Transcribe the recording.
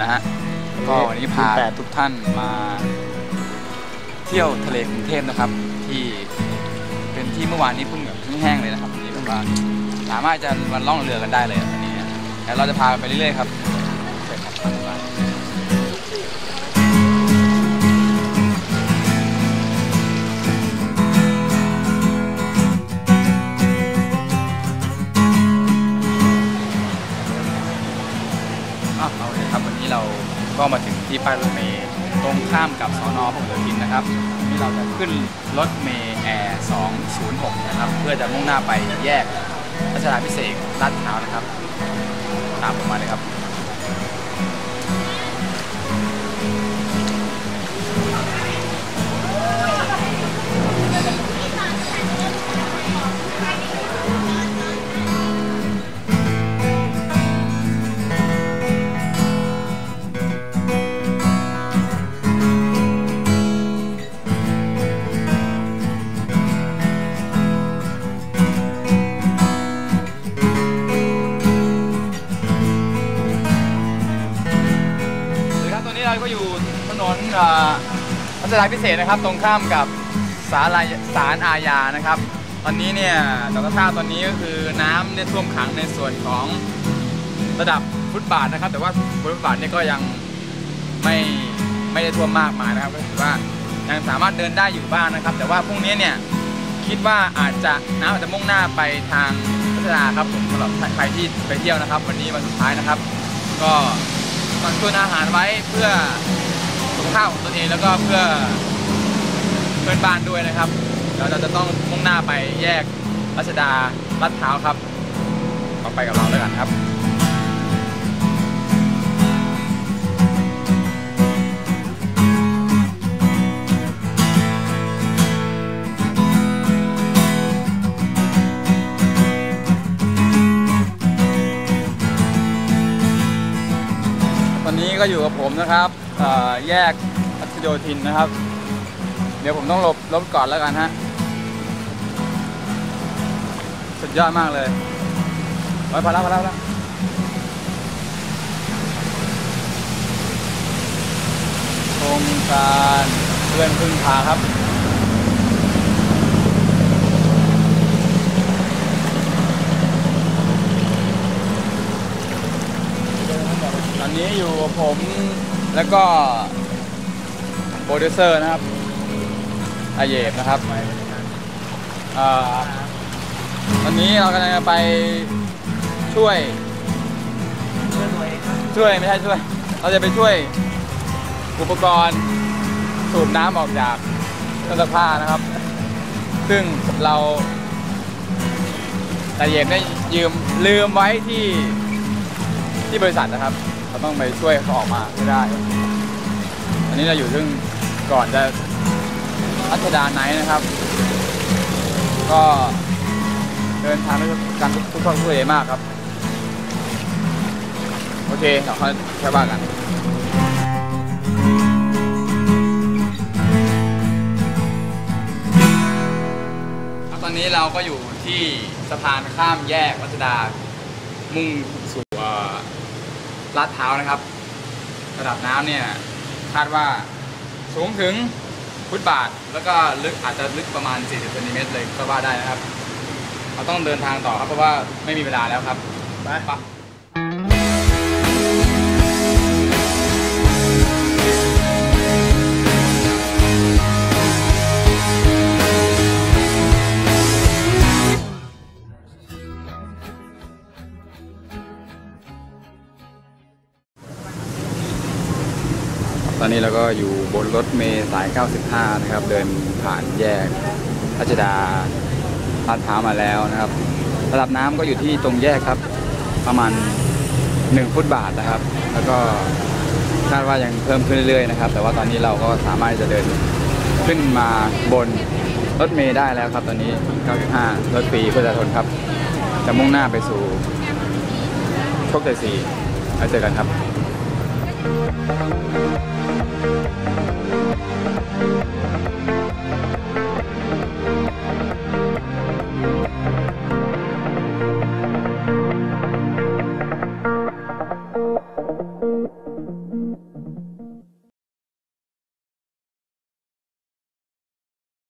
นะฮะก็วันนี้พาทุกท่านมาเที่ยวทะเลกรุงเทพนะครับ ที่เป็นที่เมื่อวานนี้เพิ่งแบบแห้งๆเลยนะครับวันนี้แบบว่าสามารถจะมาล่องเรือกันได้เลยวันนี้แล้วเราจะพาไปเรื่อยๆครับ ที่ป้ายรถเมล์ตรงข้ามกับสอนอพหลโยธินนะครับที่เราจะขึ้นรถเมล์แอร์206 นะครับ เพื่อจะมุ่งหน้าไปแยกรัชดาพิเศษกลาดพร้าวนะครับ ตามผมมาเลยครับ รัชดาพิเศษนะครับตรงข้ามกับศาลาศาลอาญานะครับ ตอนนี้เนี่ยจากสภาพตอนนี้ก็คือน้ำเนี่ยท่วมขังในส่วนของระดับฟุตบาทนะครับ แต่ว่าฟุตบาทนี่ก็ยังไม่ไม่ได้ท่วมมากมายนะครับก็ถือว่ายังสามารถเดินได้อยู่บ้างนะครับ แต่ว่าพรุ่งนี้เนี่ยคิดว่าอาจจะน้ำอาจจะมุ่งหน้าไปทางรัชดาครับผมสำหรับใครที่ไปเที่ยวนะครับ วันนี้วันสุดท้ายนะครับ ก็ฝากตุนอาหารไว้เพื่อ สุขภาพของตนเองแล้วก็เพื่อเพื่อนบ้านด้วยนะครับแล้วเราจะต้องมุ่งหน้าไปแยกรัชดาลาดพร้าวครับก็ไปกับเราด้วยกันครับตอนนี้ก็อยู่กับผมนะครับ แยกรัชโยธินนะครับ เดี๋ยวผมต้องหลบรถก่อนแล้วกันฮะ สุดยอดมากเลยไปพอแล้วพอแล้วแล้วโครงการเพื่อนพึ่งพาครับตอนนี้อยู่กับผม แล้วก็โปรดิวเซอร์นะครับอาเยบนะครับเอ่อตอนนี้เรากำลังจะไปช่วย ช่วยไม่ใช่ช่วย เราจะไปช่วยอุปกรณ์สูบน้ำออกจากเครื่องซักผ้านะครับ ซึ่งเราอาเยบได้ยืมลืมไว้ที่ที่บริษัทนะครับ เราต้องไปช่วยเขาออกมาให้ได้ อันนี้เราอยู่ซึ่งก่อนจะรัชดาไนนะครับ ก็เดินทางด้วยกันทุกทุกคนช่วยมากครับ โอเคเดี๋ยวเขาแค่ว่ากันตอนนี้เราก็อยู่ที่สะพานข้ามแยกรัชดา มุ่งสู่ ลาดเท้านะครับ ระดับน้ำเนี่ยคาดว่าสูงถึงฟุตบาท แล้วก็ลึกอาจจะลึกประมาณ 40เซนติเมตรเลยก็ว่าได้นะครับ เราต้องเดินทางต่อครับเพราะว่าไม่มีเวลาแล้วครับ ไป ตอนนี้เราก็อยู่บนรถเมล์สาย 95 นะครับ เดินผ่านแยกรัชดาลาดพร้าวมาแล้วนะครับ ระดับน้ำก็อยู่ที่ตรงแยกครับ ประมาณ 1 ฟุตบาทนะครับ แล้วก็คาดว่ายังเพิ่มขึ้นเรื่อยๆนะครับ แต่ว่าตอนนี้เราก็สามารถจะเดินขึ้นมาบนรถเมล์ได้แล้วครับ ตอนนี้ 95 รถฟรีประชาชนครับ จะมุ่งหน้าไปสู่โชคชัย4แล้วเจอกันครับ Thank you.